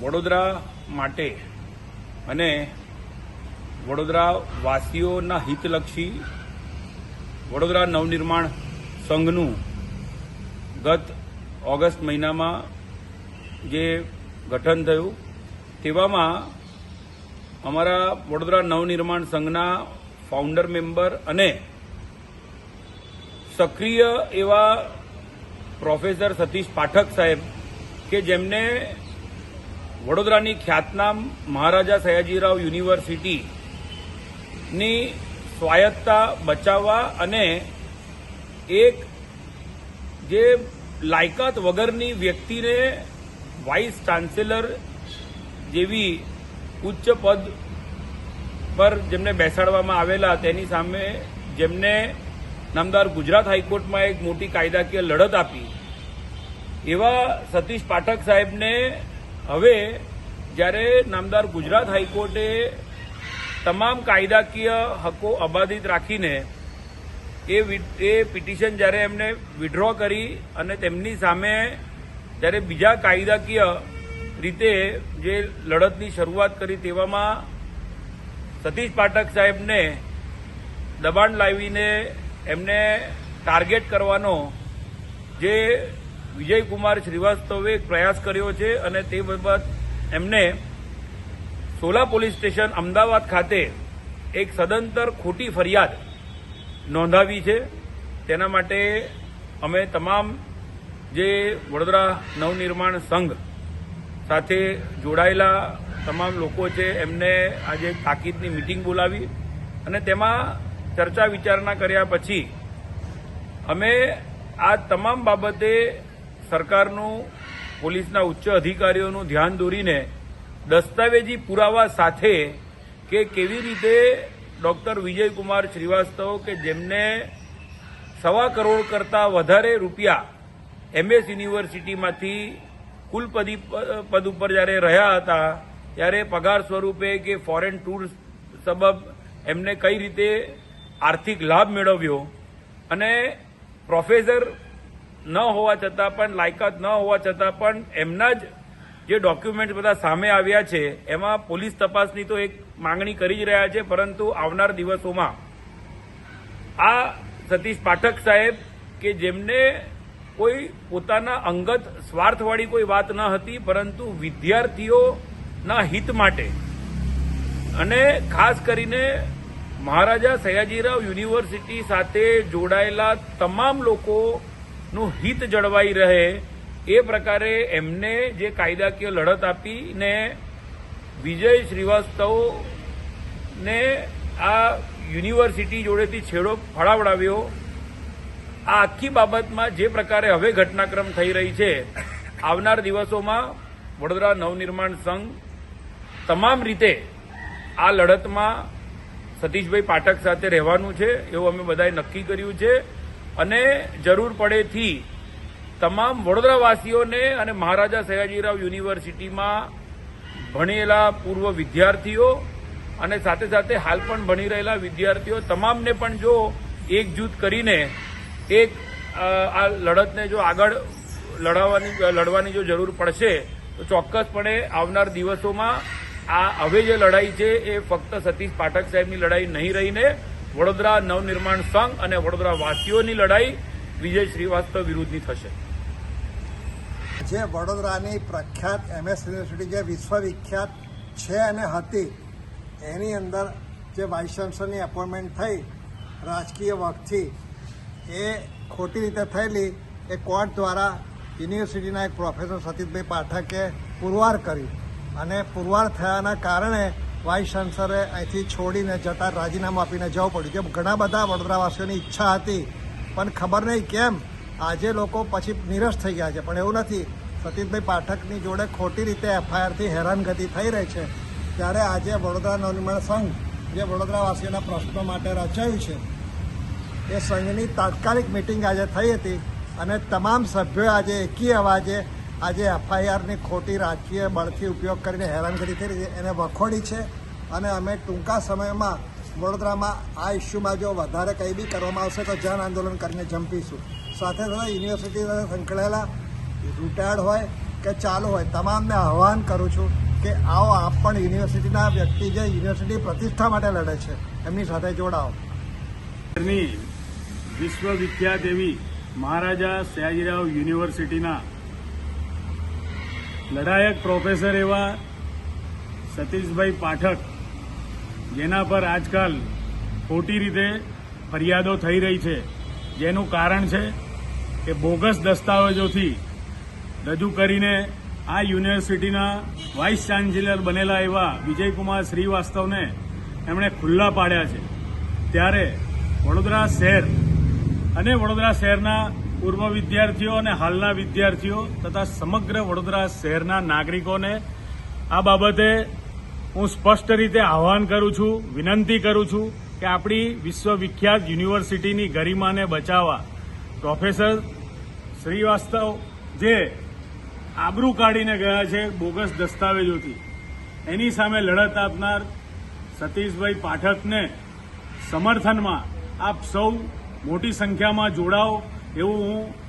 વડોદરા માટે અને વડોદરા વાસીઓના હિતલક્ષી વડોદરા નવનિર્માણ સંઘનું ગત ઓગસ્ટ મહિનામાં જે ગઠન થયું, તેવામાં અમારા વડોદરા નવનિર્માણ સંઘના ફાઉન્ડર મેમ્બર અને સક્રિય એવા પ્રોફેસર સતીશ પાઠક સાહેબ કે જેમને વડોદરાની ખ્યાતનામ મહારાજા સયાજીરાવ યુનિવર્સિટીની સ્વાયત્તા બચાવવા અને એક જે લાયકાત વગરની વ્યક્તિને વાઇસ ચાન્સેલર જેવી ઉચ્ચ પદ પર જેમને બેસાડવામાં આવેલા, તેની સામે જેમને નામદાર ગુજરાત હાઈકોર્ટમાં એક મોટી કાયદાકીય લડત આપી, એવા સતીશ પાઠક સાહેબને હવે જ્યારે નામદાર ગુજરાત હાઈકોર્ટે તમામ કાયદાકીય હકો અબાધિત રાખીને એ એ પિટિશન જ્યારે એમને વિડ્રો કરી અને તેમની સામે જ્યારે બીજા કાયદાકીય રીતે જે લડતની શરૂઆત કરી તેવામાં સતીશ પાઠક સાહેબને દબાણ લાવીને એમને ટાર્ગેટ કરવાનો જે વિજયકુમાર શ્રીવાસ્તવે પ્રયાસ કર્યો છે અને તે બાબત એમને સોલા પોલીસ સ્ટેશન અમદાવાદ ખાતે એક સદંતર ખોટી ફરિયાદ નોંધાવી છે. તેના માટે અમે તમામ જે વડોદરા નવનિર્માણ સંઘ સાથે જોડાયેલા તમામ લોકો છે, એમને આજે તાકીદની મિટિંગ બોલાવી અને તેમાં ચર્ચા વિચારણા કર્યા પછી અમે આ તમામ બાબતે સરકારનું, પોલીસના ઉચ્ચ અધિકારીઓનું ધ્યાન દોરીને દસ્તાવેજી પુરાવા સાથે કે કેવી રીતે ડોક્ટર વિજયકુમાર શ્રીવાસ્તવ કે જેમને સવા કરોડ કરતાં વધારે રૂપિયા એમએસ યુનિવર્સિટીમાંથી કુલપતિ પદ ઉપર જ્યારે રહ્યા હતા, ત્યારે પગાર સ્વરૂપે કે ફોરેન ટૂર સબબ એમને કઈ રીતે આર્થિક લાભ મેળવ્યો અને પ્રોફેસર ન હોવા છતાં પણ, લાયકાત ન હોવા છતાં પણ, એમના જ જે ડોક્યુમેન્ટ બધા સામે આવ્યા છે, એમાં પોલીસ તપાસની તો એક માંગણી કરી જ રહ્યા છે, પરંતુ આવનાર દિવસોમાં આ સતીશ પાઠક સાહેબ કે જેમને કોઈ પોતાના અંગત સ્વાર્થવાળી કોઈ વાત ન હતી, પરંતુ વિદ્યાર્થીઓના હિત માટે અને ખાસ કરીને મહારાજા સયાજીરાવ યુનિવર્સિટી સાથે જોડાયેલા તમામ લોકોનું હિત જળવાઈ રહે, એ પ્રકારે એમને જે કાયદાકીય લડત આપીને વિજય શ્રીવાસ્તવને આ યુનિવર્સિટી જોડેથી છેડો ફળાવડાવ્યો. આ આખી બાબતમાં જે પ્રકારે હવે ઘટનાક્રમ થઈ રહી છે, આવનાર દિવસોમાં વડોદરા નવનિર્માણ સંઘ તમામ રીતે આ લડતમાં સતીશભાઈ પાઠક સાથે રહેવાનું છે, એવું અમે બધાએ નક્કી કર્યું છે. અને જરૂર પડેથી તમામ વડોદરાવાસીઓને અને મહારાજા સયાજીરાવ યુનિવર્સિટીમાં ભણેલા પૂર્વ વિદ્યાર્થીઓ અને સાથે સાથે હાલ પણ ભણી રહેલા વિદ્યાર્થીઓ તમામને પણ જો એકજૂથ કરીને એક આ લડતને જો આગળ લડાવવાની, લડવાની જો જરૂર પડશે, તો ચોક્કસપણે આવનાર દિવસોમાં આ હવે જે લડાઈ છે એ ફક્ત સતીશ પાઠક સાહેબની લડાઈ નહીં રહીને વડોદરા નવનિર્માણ સંઘ અને વડોદરા વાસીઓની લડાઈ વિજય શ્રીવાસ્તવ વિરુદ્ધની થશે. જે વડોદરાની પ્રખ્યાત એમએસ યુનિવર્સિટી જે વિશ્વવિખ્યાત છે અને હતી, એની અંદર જે વાઇસ ચાન્સલરની એપોઇન્ટમેન્ટ થઈ રાજકીય વખતથી એ ખોટી રીતે થયેલી, એ કોર્ટ દ્વારા યુનિવર્સિટીના એક પ્રોફેસર સતીશભાઈ પાઠકે પુરવાર કરી. અને પુરવાર થયાના કારણે વાઇસ ચાન્સલરે અહીંથી છોડીને જતા રાજીનામું આપીને જવું પડ્યું. જે ઘણા બધા વડોદરાવાસીઓની ઈચ્છા હતી, પણ ખબર નહીં કેમ, આજે લોકો પછી નિરસ થઈ ગયા છે. પણ એવું નથી. સતીશભાઈ પાઠકની જોડે ખોટી રીતે એફઆઈઆરથી હેરાનગતિ થઈ રહી છે. ત્યારે આજે વડોદરા નવનિર્માણ સંઘ, જે વડોદરાવાસીઓના પ્રશ્નો માટે રચાયું છે, એ સંઘની તાત્કાલિક મિટિંગ આજે થઈ હતી અને તમામ સભ્યોએ આજે એકી અવાજે આજે એફઆઈઆરની ખોટી રાજકીય બળથી ઉપયોગ કરીને હેરાનગતિ રહી છે. એને વખોડી છે અને અમે ટૂંકા સમયમાં વડોદરામાં આ ઇસ્યુમાં જો વધારે કંઈ બી કરવામાં આવશે તો જન આંદોલન કરીને જંપીશું. સાથે સાથે યુનિવર્સિટી સાથે સંકળાયેલા રિટાયર્ડ હોય કે ચાલુ હોય, તમામને આહવાન કરું છું કે આવો આપ પણ યુનિવર્સિટીના વ્યક્તિ જે યુનિવર્સિટી પ્રતિષ્ઠા માટે લડે છે, એમની સાથે જોડાઓ. વિશ્વવિખ્યાત એવી મહારાજા સયાજીરાવ યુનિવર્સિટીના લડાયક પ્રોફેસર એવા સતીશભાઈ પાઠક, જેના પર આજકાલ ખોટી રીતે ફરિયાદો થઈ રહી છે. જેનું કારણ છે કે બોગસ દસ્તાવેજોથી રજૂ કરીને આ યુનિવર્સિટીના વાઇસ ચાન્સેલર બનેલા એવા વિજયકુમાર શ્રીવાસ્તવને એમણે ખુલ્લા પાડ્યા છે. ત્યારે વડોદરા શહેર અને વડોદરા શહેરના પૂર્વ વિદ્યાર્થીઓ અને હાલના વિદ્યાર્થીઓ તથા સમગ્ર વડોદરા શહેરના નાગરિકોને આ બાબતે હું સ્પષ્ટ રીતે આહવાન કરું છું, વિનંતી કરું છું કે આપણી વિશ્વવિખ્યાત યુનિવર્સિટીની ગરિમાને બચાવવા પ્રોફેસર શ્રીવાસ્તવ જે આબરૂ કાઢીને ગયા છે બોગસ દસ્તાવેજોથી, એની સામે લડત આપનાર સતીશભાઈ પાઠકને સમર્થનમાં આપ સૌ મોટી સંખ્યામાં જોડાઓ એવું હું